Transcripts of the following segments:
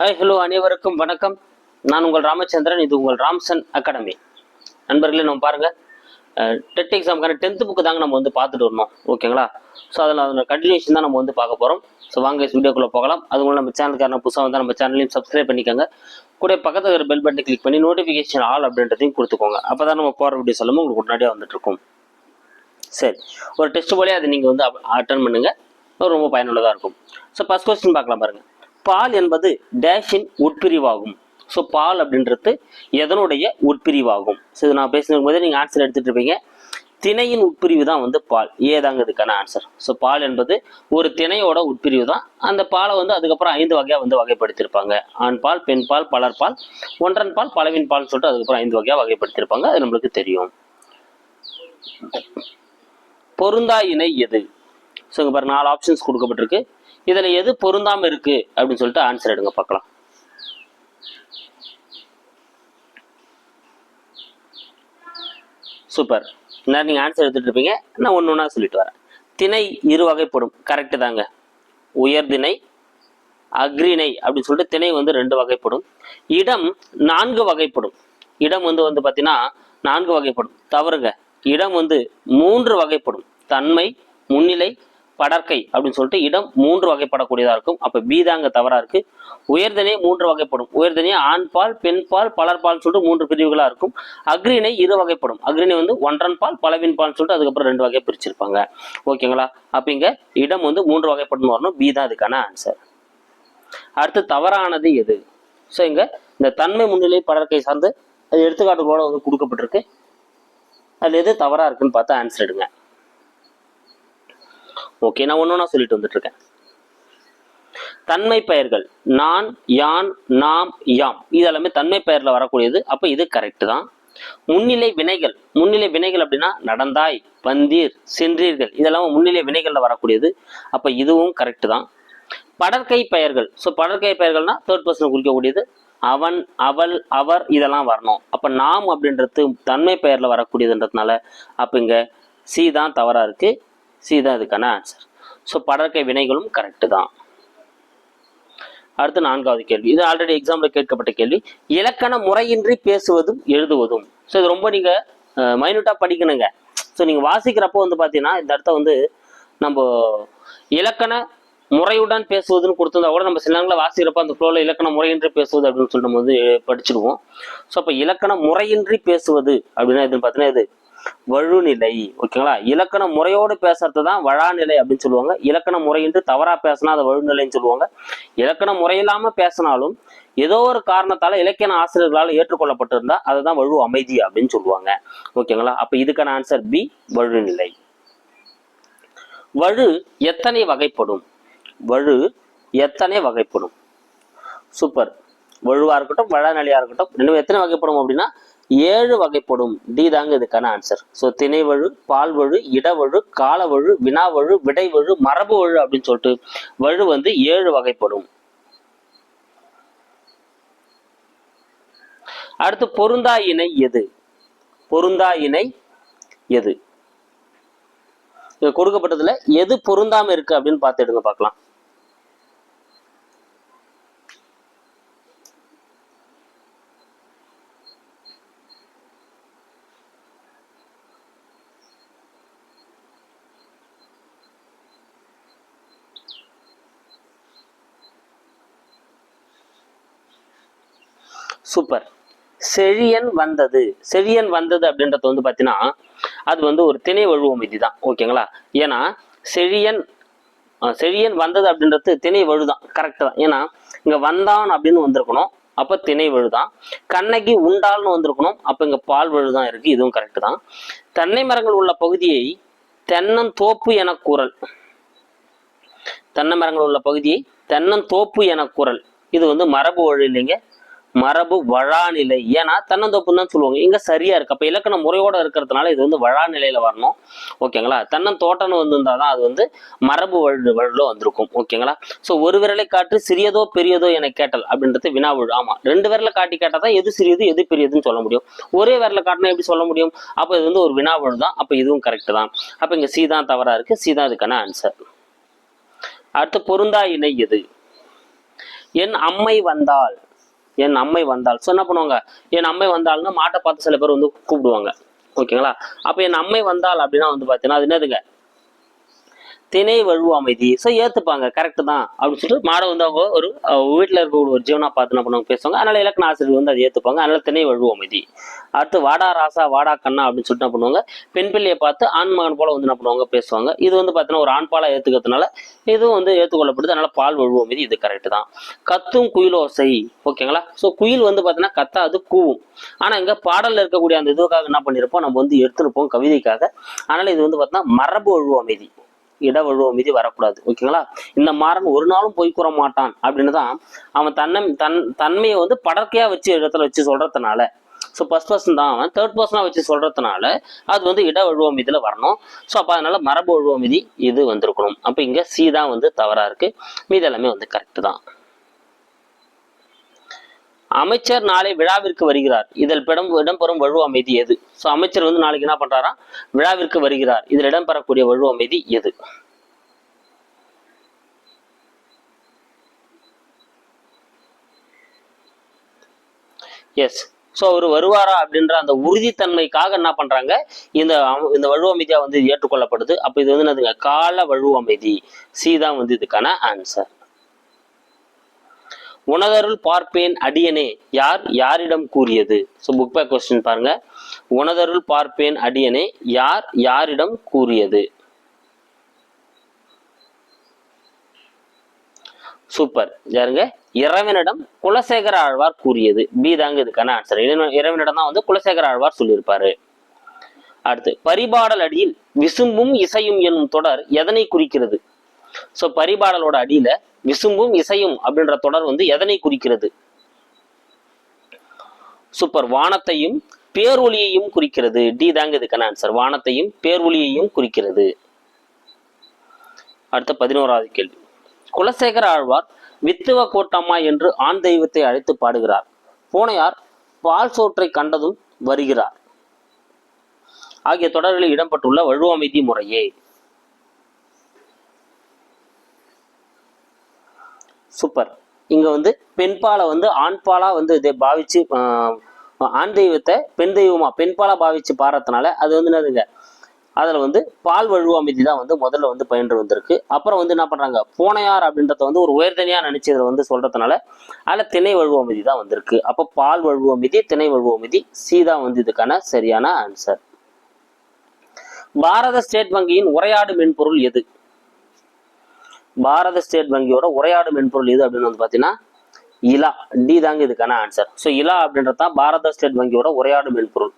Hi hello அனைவருக்கும் வணக்கம். நான் உங்கள் ராமச்சந்திரன் இது உங்கள் ராம்சன் அகாடமி. நண்பர்களே நம்ம பாருங்க. டெட் எக்ஸாமுக்கான டென்த்து புக்கு தாங்க நம்ம வந்து பார்த்துட்டு வரணும். ஓகேங்களா? ஸோ அதில் அதோட கண்டினியூஷன் தான் நம்ம வந்து பார்க்க போகிறோம் ஸோ வாங்க வீடியோக்குள்ளே போகலாம். அது மூலம் நம்ம சேனலுக்கான புதுசாக வந்து நம்ம சேனலையும் சப்ஸ்கிரைப் பண்ணிக்கோங்க. கூட பக்கத்தில் இருக்கிற பெல் பட்டனை கிளிக் பண்ணி நோட்டிஃபிகேஷன் ஆல் அப்படின்றதையும் கொடுத்துக்கோங்க. அப்போ தான் நம்ம போகிற வீடியோ சொல்லும் உங்களுக்கு முன்னாடியே வந்துட்டுருக்கும் சரி. ஒரு டெஸ்ட் போலே அதை நீங்கள் வந்து அட்டன் பண்ணுங்கள் ரொம்ப பயனுள்ளதாக இருக்கும். ஸோ ஃபஸ்ட் கொஸ்டின் பார்க்கலாம் பாருங்கள் பால் என்பது டேஷின் உட்பிரிவாகும். ஸோ பால் அப்படின்றது எதனுடைய உட்பிரிவாகும்? ஸோ இது நான் பேசின போதே நீங்கள் ஆன்சர் எடுத்துகிட்டு இருப்பீங்க திணையின் உட்பிரிவு தான் வந்து பால். ஏதாங்க இதுக்கான ஆன்சர் ஸோ பால் என்பது ஒரு திணையோட உட்பிரிவு தான். அந்த பாலை வந்து அதுக்கப்புறம் ஐந்து வகையாக வந்து வகைப்படுத்தியிருப்பாங்க ஆண் பால் பெண் பால் பலர் பால். ஒன்றன் பால் பலவின் பால்னு சொல்லிட்டு அதுக்கப்புறம் ஐந்து வகையாக வகைப்படுத்தியிருப்பாங்க அது நம்மளுக்கு தெரியும். பொருந்தா இணை எது? ஸோ இங்கே பாரு நாலு ஆப்ஷன்ஸ் கொடுக்கப்பட்டிருக்கு. இதில் எது பொருந்தாமல் இருக்கு அப்படின்னு சொல்லிட்டு ஆன்சர் எடுங்க பார்க்கலாம். சூப்பர் நேரம் நீங்கள் ஆன்சர் எடுத்துகிட்டு இருப்பீங்க நான் ஒன்று ஒன்றா சொல்லிட்டு வரேன். திணை இரு வகைப்படும். கரெக்டு தாங்க. உயர்திணை அக்ரிணை அப்படின்னு சொல்லிட்டு திணை வந்து ரெண்டு வகைப்படும். இடம் நான்கு வகைப்படும். இடம் வந்து வந்து பார்த்தீங்கன்னா நான்கு வகைப்படும். தவறுங்க. இடம் வந்து மூன்று வகைப்படும். தன்மை முன்னிலை படற்கை அப்படின்னு சொல்லிட்டு இடம் மூன்று வகைப்படக்கூடியதா இருக்கும். அப்ப பி தாங்க தவறா இருக்கு. உயர்தனே மூன்று வகைப்படும். உயர்தனே ஆண் பால் பெண் பால் சொல்லிட்டு மூன்று பிரிவுகளா இருக்கும். அக்ரிணை இரு வகைப்படும். அக்ரிணை வந்து ஒன்றன் பால் பலவின் பால் சொல்லிட்டு அதுக்கப்புறம் ரெண்டு வகை பிரிச்சிருப்பாங்க. ஓகேங்களா? அப்ப இங்க இடம் வந்து மூன்று வகைப்படும் வரணும். பி தான் அதுக்கான ஆன்சர் அடுத்து தவறானது எது? ஸோ இங்க இந்த தன்மை முன்னிலை படற்கை சார்ந்து அது எடுத்துக்காட்டுகளோட வந்து கொடுக்கப்பட்டிருக்கு. அதுல எது தவறா இருக்குன்னு பார்த்தா ஆன்சர் எடுங்க. ஓகே நான் ஒன்று நான் சொல்லிட்டு வந்துட்டு இருக்கேன் தன்மை பெயர்கள் நான் யான் நாம் யாம். இது எல்லாமே தன்மை பெயரில் வரக்கூடியது. அப்போ இது கரெக்ட் தான். முன்னிலை வினைகள் முன்னிலை வினைகள் அப்படின்னா நடந்தாய் வந்தீர் சென்றீர்கள். இதெல்லாம் முன்னிலை வினைகளில் வரக்கூடியது. அப்போ இதுவும் கரெக்டு தான். படற்கை பெயர்கள் ஸோ படற்கை பெயர்கள்னா தேர்ட் பர்சன் குறிக்கக்கூடியது. அவன் அவள் அவர் இதெல்லாம் வரணும். அப்போ நாம் அப்படின்றது தன்மை பெயரில் வரக்கூடியதுன்றதுனால அப்போ இங்கே சி தான் தவறாக இருக்குது சி தான் இதுக்கான ஆன்சர் ஸோ படற்கை வினைகளும் கரெக்டு தான். அடுத்து நான்காவது கேள்வி. இது ஆல்ரெடி எக்ஸாம்ல கேட்கப்பட்ட கேள்வி. இலக்கண முறையின்றி பேசுவதும் எழுதுவதும். ஸோ இது ரொம்ப நீங்க மைனூட்டா படிக்கணுங்க. ஸோ நீங்க வாசிக்கிறப்போ வந்து பாத்தீங்கன்னா இந்த இடத்த வந்து நம்ம இலக்கண முறையுடன் பேசுவதுன்னு கொடுத்துருந்தா கூட நம்ம சில நேரங்களில் வாசிக்கிறப்ப அந்த ஃப்ளோவில் இலக்கண முறையின்றி பேசுவது அப்படின்னு சொல்லிட்டு நம்ம வந்து படிச்சிடுவோம். ஸோ அப்போ இலக்கண முறையின்றி பேசுவது அப்படின்னா எதுன்னு பார்த்தீங்கன்னா இது வழுநிலை ஓகேங்களா? இலக்கண முறையோடு பேசுறது தான் வழாநிலை அப்படின்னு சொல்லுவாங்க. இலக்கண முறையின்றி தவறா பேசினா அதை வழுநிலைன்னு சொல்லுவாங்க. இலக்கண முறையில்லாம பேசினாலும் ஏதோ ஒரு காரணத்தால இலக்கிய ஆசிரியர்களால் ஏற்றுக்கொள்ளப்பட்டிருந்தா அதுதான் வழு அமைதி அப்படின்னு சொல்லுவாங்க. ஓகேங்களா? அப்ப இதுக்கான ஆன்சர் பி வழுநிலை. வழு எத்தனை வகைப்படும்? வழு எத்தனை வகைப்படும்? சூப்பர். வழுவா இருக்கட்டும் வழநிலையா இருக்கட்டும் இன்னும் எத்தனை வகைப்படும் அப்படின்னா ஏழு வகைப்படும். டி தாங்க இதுக்கான ஆன்சர் ஸோ திணைவழு பால்வழு இடவழு காலவழு வினாவழு விடைவழு மரபு வழு அப்படின்னு சொல்லிட்டு வழு வந்து ஏழு வகைப்படும். அடுத்து பொருந்தா இணை எது? பொருந்தா இணை எது? கொடுக்கப்பட்டதுல எது பொருந்தாம இருக்கு அப்படின்னு பார்த்து எடுங்க பார்க்கலாம். சூப்பர். செழியன் வந்தது. செழியன் வந்தது அப்படின்றது வந்து பார்த்தீங்கன்னா அது வந்து ஒரு திணை வழுவம் விதி தான். ஓகேங்களா? ஏன்னா செழியன் செழியன் வந்தது அப்படின்றது திணை வழுதான் கரெக்டு தான். ஏன்னா இங்கே வந்தான் அப்படின்னு வந்திருக்கணும். அப்போ திணை வழுதான் கண்ணகி உண்டால்னு வந்திருக்கணும். அப்போ இங்கே பால் வழுதான் இருக்குது இதுவும் கரெக்ட் தான். தென்னை மரங்கள் உள்ள பகுதியை தென்னந்தோப்பு என கூறல். தென்னை மரங்கள் உள்ள பகுதியை தென்னந்தோப்பு என கூறல். இது வந்து மரபு வழி இல்லைங்க. மரபு வழாநிலை. ஏன்னா தென்னந்தோப்புன்னு தான் சொல்லுவாங்க. இங்க சரியா இருக்கு. அப்ப இலக்கண முறையோட இருக்கிறதுனால இது வந்து வழாநிலையில வரணும். ஓகேங்களா? தென்னந்தோட்டம்னு வந்திருந்தாதான் அது வந்து மரபு வழு வழுல வந்திருக்கும். ஓகேங்களா? சோ ஒரு விரலை காட்டு சிறியதோ பெரியதோ என கேட்டல் அப்படின்றது வினாவுழு ஆமா. ரெண்டு விரலை காட்டி கேட்டால் தான் எது சிறியது எது பெரியதுன்னு சொல்ல முடியும். ஒரே விரலை காட்டினா எப்படி சொல்ல முடியும்? அப்ப இது வந்து ஒரு வினாவழு தான். அப்ப இதுவும் கரெக்ட் தான். அப்ப இங்க சி தான் தவறா இருக்கு. சி தான் இதுக்கான ஆன்சர் அடுத்து பொருந்தா இணை எது? என் அம்மை வந்தால். என் அம்மை வந்தால்? ஸோ என்ன பண்ணுவாங்க? என் அம்மை வந்தாள்னா மாட்டை பார்த்து சில பேர் வந்து கூப்பிடுவாங்க. ஓகேங்களா அப்போ என் அம்மை வந்தால் அப்படின்னா வந்து பார்த்தீங்கன்னா அது என்னதுங்க? திணை வழுவு அமைதி. ஸோ ஏற்றுப்பாங்க கரெக்டு தான். அப்படின்னு சொல்லிட்டு மாடை வந்து அவங்க ஒரு வீட்டில் இருக்கக்கூடிய ஒரு ஜீவனா பார்த்து என்ன பண்ணுவாங்க? பேசுவாங்க. அதனால இலக்கண ஆசிரியர் வந்து அதை ஏற்றுப்பாங்க அதனால திணை வழுவு அமைதி. அடுத்து வாடா ராசா வாடா கண்ணா அப்படின்னு சொல்லிட்டு என்ன பண்ணுவாங்க? பெண் பிள்ளையை பார்த்து ஆண் மகன் போல வந்து என்ன பண்ணுவாங்க? பேசுவாங்க. இது வந்து பார்த்தீங்கன்னா ஒரு ஆண் பாலாக ஏற்றுக்கிறதுனால இதுவும் வந்து ஏற்றுக்கொள்ளப்படுது அதனால பால் வழுவு அமைதி இது கரெக்டு தான். கத்தும் குயிலோசை ஓகேங்களா ஸோ குயில் வந்து பார்த்தீங்கன்னா கத்தாது கூவும். ஆனால் இங்கே பாடலில் இருக்கக்கூடிய அந்த இதுக்காக என்ன பண்ணியிருப்போம் நம்ம வந்து எடுத்துருப்போம் கவிதைக்காக. அதனால இது வந்து பார்த்தீங்கன்னா மரபு வழுவு அமைதி. இடவழுவ மீதி வரக்கூடாது. ஓகேங்களா? இந்த மாறன் ஒரு நாளும் பொய் கூற மாட்டான் அப்படின்னு தான் அவன் தன்னை தன் தன்மையை வந்து படற்கையா வச்சு இடத்துல வச்சு சொல்றதுனால ஸோ ஃபர்ஸ்ட் பர்சன் தான் அவன். தேர்ட் பர்சனாக வச்சு சொல்கிறதுனால அது வந்து இட வழுவ மீதியில் வரணும். ஸோ அப்போ அதனால் மரபு வழுவ மீதி இது வந்திருக்கணும். அப்போ இங்கே சி தான் வந்து தவறாக இருக்குது மீதி எல்லாமே வந்து கரெக்டு தான். அமைச்சர் நாளை விழாவிற்கு வருகிறார். இதில் இடம் இடம்பெறும் வழு அமைதி எது? ஸோ அமைச்சர் வந்து நாளைக்கு என்ன பண்றாரா? விழாவிற்கு வருகிறார். இதில் இடம்பெறக்கூடிய வழு அமைதி எது? எஸ் ஸோ அவர் வருவாரா அப்படின்ற அந்த உறுதித்தன்மைக்காக என்ன பண்றாங்க? இந்த இந்த வழு அமைதியா வந்து ஏற்றுக்கொள்ளப்படுது. அப்போ இது வந்து என்னதுங்க? கால வழு அமைதி. சி தான் வந்து இதுக்கான ஆன்சர் உனதருள் பார்ப்பேன் அடியனே யார் யாரிடம் கூறியது? ஸோ புக் பேக் கொஸ்டின் பாருங்க. உனதருள் பார்ப்பேன் அடியனே யார் யாரிடம் கூறியது? சூப்பர் யாருங்க? இறைவனிடம் குலசேகர ஆழ்வார் கூறியது. பி தாங்க இதுக்கான ஆன்சர் இறைவனிடம் தான் வந்து குலசேகர ஆழ்வார் சொல்லியிருப்பாரு. அடுத்து பரிபாடல் அடியில் விசும்பும் இசையும் என்னும் தொடர் எதனை குறிக்கிறது? சோ பரிபாடலோட அடியில விசும்பும் இசையும் அப்படின்ற தொடர் வந்து எதனை குறிக்கிறது? சூப்பர் வானத்தையும் பேரொலியையும் குறிக்கிறது. டி தாங்க இதுக்கான ஆன்சர் வானத்தையும் பேரொலியையும் குறிக்கிறது. அடுத்த பதினோராவது கேள்வி. குலசேகர ஆழ்வார் வித்துவ கோட்டம்மா என்று ஆண் தெய்வத்தை அழைத்து பாடுகிறார். பூனையார் பால் சோற்றை கண்டதும் வருகிறார். ஆகிய தொடர்களில் இடம்பெற்றுள்ள வழுவமைதி முறையே. சூப்பர். இங்கே வந்து பெண்பாலை வந்து ஆண்பாலாக வந்து இதை பாவிச்சு ஆண் தெய்வத்தை பெண் தெய்வமாக பெண்பாலாக பாவிச்சு பாடுறதுனால அது வந்து என்னதுங்க? அதில் வந்து பால் வழுவு அமைதி தான் வந்து முதல்ல வந்து பயின்று வந்திருக்கு. அப்புறம் வந்து என்ன பண்ணுறாங்க பூனையார் அப்படின்றத வந்து ஒரு உயர்தனியாக நினச்சி இதில் வந்து சொல்கிறதுனால அதில் திணை வழுவு அமைதி தான் வந்திருக்கு. அப்போ பால் வழுவு அமைதி திணை வழுவு அமைதி சி தான் வந்து இதுக்கான சரியான ஆன்சர் பாரத ஸ்டேட் வங்கியின் உரையாடு மென்பொருள் எது? பாரத ஸ்டேட் வங்கியோட உரையாடும் மென்பொருள் இது அப்படின்னு வந்து பார்த்தீங்கன்னா இலா. டி தாங்க இதுக்கான ஆன்சர் ஸோ இலா அப்படின்றது தான் பாரத ஸ்டேட் வங்கியோட உரையாடும் மென்பொருள்.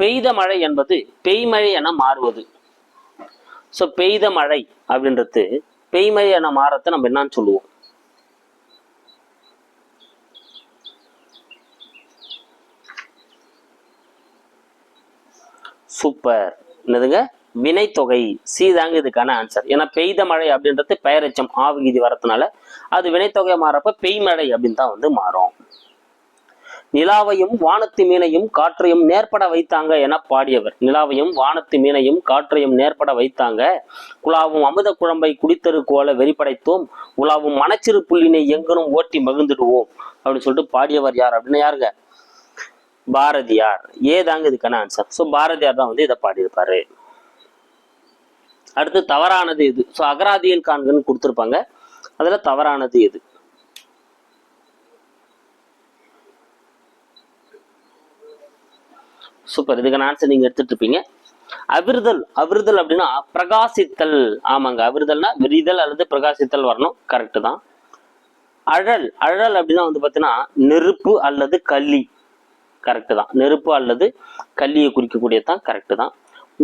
பெய்த மழை என்பது பெய்மழை என மாறுவது. ஸோ பெய்த மழை அப்படின்றது பெய்மழை என மாறத்தை நம்ம என்னன்னு சொல்லுவோம். சூப்பர் என்னதுங்க? வினைத்தொகை சி தாங்க இதுக்கான ஆன்சர் ஏன்னா பெய்த மழை அப்படின்றது பெயரச்சம் ஆவிகிதி வரதுனால அது வினைத்தொகை மாறப்ப பெய்மழை அப்படின்னு தான் வந்து மாறும். நிலாவையும் வானத்து மீனையும் காற்றையும் நேர்பட வைத்தாங்க என பாடியவர். நிலாவையும் வானத்து மீனையும் காற்றையும் நேர்பட வைத்தாங்க. குழாவும் அமுத குழம்பை குடித்தரு கோல வெறிப்படைத்தோம். உலாவும் மனச்சிறு புள்ளினை எங்கனும் ஓட்டி மகிழ்ந்துடுவோம் அப்படின்னு சொல்லிட்டு பாடியவர் யார் அப்படின்னு யாருங்க? பாரதியார். ஏதாங்க இதுக்கான ஆன்சர் ஸோ பாரதியார் தான் வந்து இதை பாடியிருப்பாரு. அடுத்து தவறானது எது? ஸோ அகராதியில் காண்கன்னு கொடுத்துருப்பாங்க. அதுல தவறானது எது? சூப்பர் இதுக்கான ஆன்சர் நீங்க எடுத்துட்டு இருப்பீங்க. அவிர்தல். அவிர்தல் அப்படின்னா பிரகாசித்தல். ஆமாங்க. அவிர்தல்னா விரிதல் அல்லது பிரகாசித்தல் வரணும். கரெக்டு தான். அழல். அழல் அப்படின்னா வந்து பார்த்தீங்கன்னா நெருப்பு அல்லது கள்ளி கரெக்டு தான். நெருப்பு அல்லது கல்லியை குறிக்கக்கூடியது தான். கரெக்டு தான்.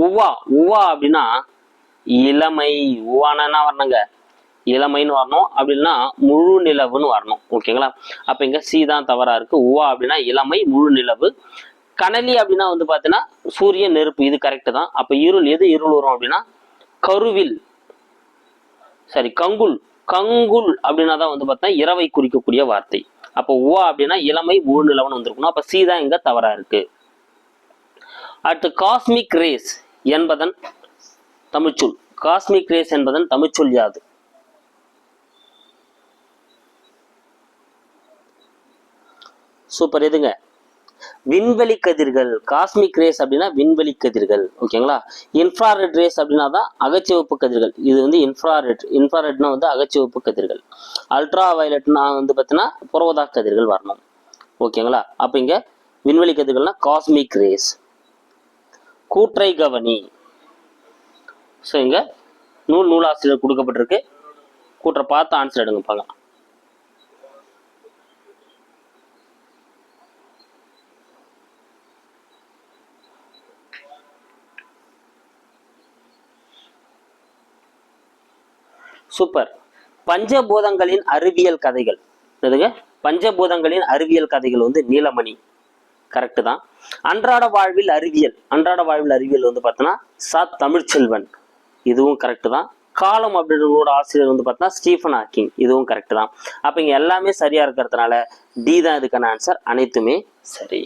உவா. உவா அப்படின்னா இளமை உவானா என்ன வரணுங்க. இளமைன்னு வரணும். அப்படின்னா முழு நிலவுன்னு வரணும். ஓகேங்களா? அப்ப இங்க சி தான் தவறா இருக்கு. உவா அப்படின்னா இளமை முழு நிலவு. கனலி அப்படின்னா வந்து பாத்தீங்கன்னா சூரியன் நெருப்பு. இது கரெக்ட் தான். அப்ப இருள் எது? இருள் வரும் அப்படின்னா கருவில். சாரி கங்குல். கங்குல் அப்படின்னா தான் வந்து பார்த்தா இரவை குறிக்கக்கூடிய வார்த்தை. அப்போ உவா அப்படின்னா இளமை முழு நிலவன் வந்திருக்கணும். அப்போ சி தான் இங்க தவறா இருக்கு. அடுத்து காஸ்மிக் ரேஸ் என்பதன் தமிழ்ச்சொல். காஸ்மிக் ரேஸ் என்பதன் தமிழ்ச்சொல் யாது? சூப்பர். எதுங்க? விண்வெளி கதிர்கள். காஸ்மிக் ரேஸ் அப்படின்னா விண்வெளி கதிர்கள். ஓகேங்களா? இன்ஃப்ராரெட் ரேஸ் அப்படின்னா தான் அகச்சிவப்பு கதிர்கள். இது வந்து இன்ஃப்ராரெட். இன்ஃப்ராரெட்னா வந்து அகச்சிவப்பு கதிர்கள். அல்ட்ரா வயலட்னா வந்து பார்த்தீங்கன்னா புறவதா கதிர்கள் வரணும். ஓகேங்களா? அப்போ இங்கே விண்வெளி கதிர்கள்னா காஸ்மிக் ரேஸ். கூற்றை கவனி. ஸோ இங்கே நூல் நூலாசிரியர் கொடுக்கப்பட்டிருக்கு. கூட்டுற பார்த்து ஆன்சர் எடுங்க பார்க்கலாம். சூப்பர் பஞ்சபூதங்களின் அறிவியல் கதைகள். என்னதுங்க? பஞ்சபூதங்களின் அறிவியல் கதைகள் வந்து நீலமணி. கரெக்டு தான். அன்றாட வாழ்வில் அறிவியல். அன்றாட வாழ்வில் அறிவியல் வந்து பார்த்தோன்னா ச. தமிழ்ச்செல்வன். இதுவும் கரெக்டு தான். காலம் அப்படின்றவங்களோட ஆசிரியர் வந்து பார்த்தோன்னா ஸ்டீஃபன் ஹாக்கிங். இதுவும் கரெக்டு தான். அப்போ இங்கே எல்லாமே சரியாக இருக்கிறதுனால டி தான் இதுக்கான ஆன்சர் அனைத்துமே சரி.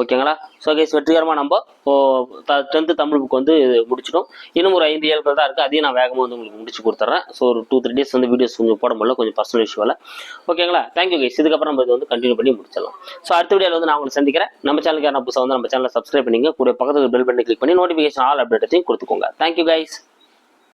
ஓகேங்களா ஸோ கைஸ் வெற்றிகரமாக நம்ம இப்போ டென்த்து தமிழ் புக் வந்து முடிச்சிடும் இன்னும் ஒரு ஐந்து ஏழு தான் இருக்குது அதையும் நான் வேகமாக வந்து உங்களுக்கு முடிச்சு கொடுத்துட்றேன் ஸோ ஒரு டூ த்ரீ டேஸ் வந்து வீடியோஸ் கொஞ்சம் போட முடியல. கொஞ்சம் பர்சனல் இஷ்யூவில் ஓகேங்களா தேங்க்யூ கைஸ் இதுக்கப்புறம் நம்ம இது வந்து கண்டினியூ பண்ணி முடிச்சிடலாம். ஸோ அடுத்த வீடியோவில் வந்து நான் உங்களுக்கு சந்திக்கிறேன். நம்ம சேனலுக்கு யாரும் புதுசாக வந்து நம்ம சேனலை சப்ஸ்கிரைப் பண்ணிங்க. கூட பக்கத்தில் பெல் பண்ணி கிளிக் பண்ணி நோட்டிஃபிகேஷன் ஆல் அப்டேட்டையும் கொடுத்துக்கோங்க. Thank you guys